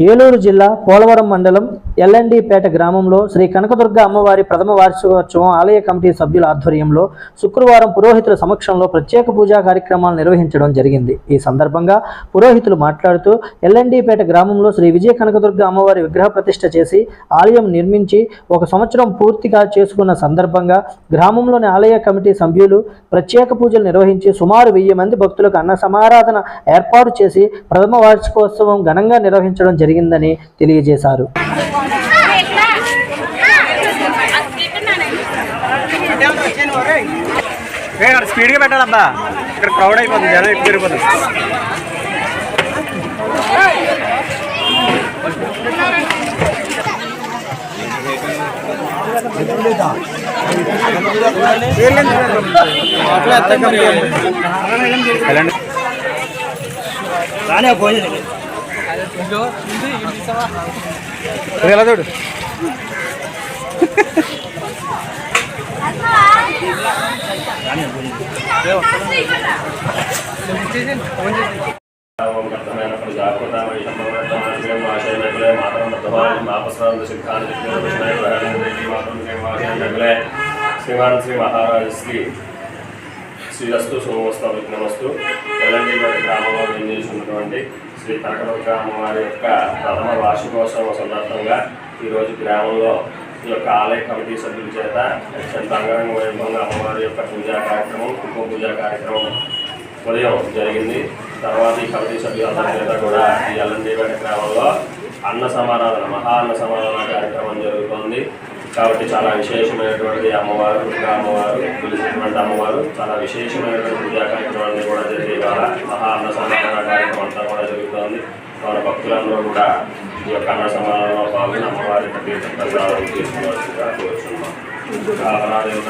ఏలూరు జిల్లా పోలవరం మండలం ఎల్ఎన్డిపేట గ్రామంలో శ్రీ కనకదుర్గ అమ్మవారి ప్రథమ వార్షికోత్సవం ఆలయ కమిటీ సభ్యుల ఆధ్వర్యంలో శుక్రవారం పురోహితుల సమక్షంలో ప్రత్యేక పూజా కార్యక్రమాలు నిర్వహించడం జరిగింది. ఈ సందర్భంగా పురోహితులు మాట్లాడుతూ ఎల్ఎన్డిపేట గ్రామంలో శ్రీ విజయ కనకదుర్గ అమ్మవారి విగ్రహ ప్రతిష్ట చేసి ఆలయం నిర్మించి ఒక సంవత్సరం పూర్తిగా చేసుకున్న సందర్భంగా గ్రామంలోని ఆలయ కమిటీ సభ్యులు ప్రత్యేక పూజలు నిర్వహించి సుమారు వెయ్యి మంది భక్తులకు అన్న సమారాధన ఏర్పాటు చేసి ప్రథమ వార్షికోత్సవం ఘనంగా నిర్వహించడం జరిగింది. జరిగిందని తెలియజేశారు. స్పీడ్గా పెట్టాలబ్బా. ఇక్కడ క్రౌడ్ అయిపోతుంది జనం ఎక్కువ పెరిగిపోతుంది వెళ్ళండి ఇది ఎలా చూడు ఓం కర్తమైన ప్రజాకృతామై శ్రీమాన్ శ్రీ మహారాజ శ్రీ శ్రీరస్తు సోమస్తు విఘ్నమస్తు ఎలాంటి గ్రామంలో నిర్మించుకున్నటువంటి శ్రీ కనకదుర్గ అమ్మవారి యొక్క ప్రథమ వార్షికోత్సవం సందర్భంగా ఈరోజు గ్రామంలో ఈ యొక్క ఆలయ కమిటీ సభ్యుల చేత అత్యంత అంగరంగ వైభవంగా అమ్మవారి యొక్క పూజా కార్యక్రమం కుంభ పూజా కార్యక్రమం ఉదయం జరిగింది. తర్వాత ఈ కమిటీ సభ్యులందరి చేత కూడా ఈ ఎల్లండిపేట గ్రామంలో అన్న సమారాధన మహా అన్న సమారాధన కార్యక్రమం జరుగుతోంది. కాబట్టి చాలా విశేషమైనటువంటి అమ్మవారు దుర్గా అమ్మవారు పిలిచినటువంటి అమ్మవారు చాలా విశేషమైనటువంటి పూజా కార్యక్రమాన్ని కూడా జరిగే ద్వారా మహా అన్న సమారాధన కార్యక్రమం అంతా కూడా జరుగుతోంది మన భక్తులందరూ కూడా ఈ యొక్క అన్న సమారాధనలో పాల్గొని అమ్మవారి యొక్క తీర్థ ప్రసాదం తీసుకోవాల్సిందిగా కోరుచున్నాం దేవత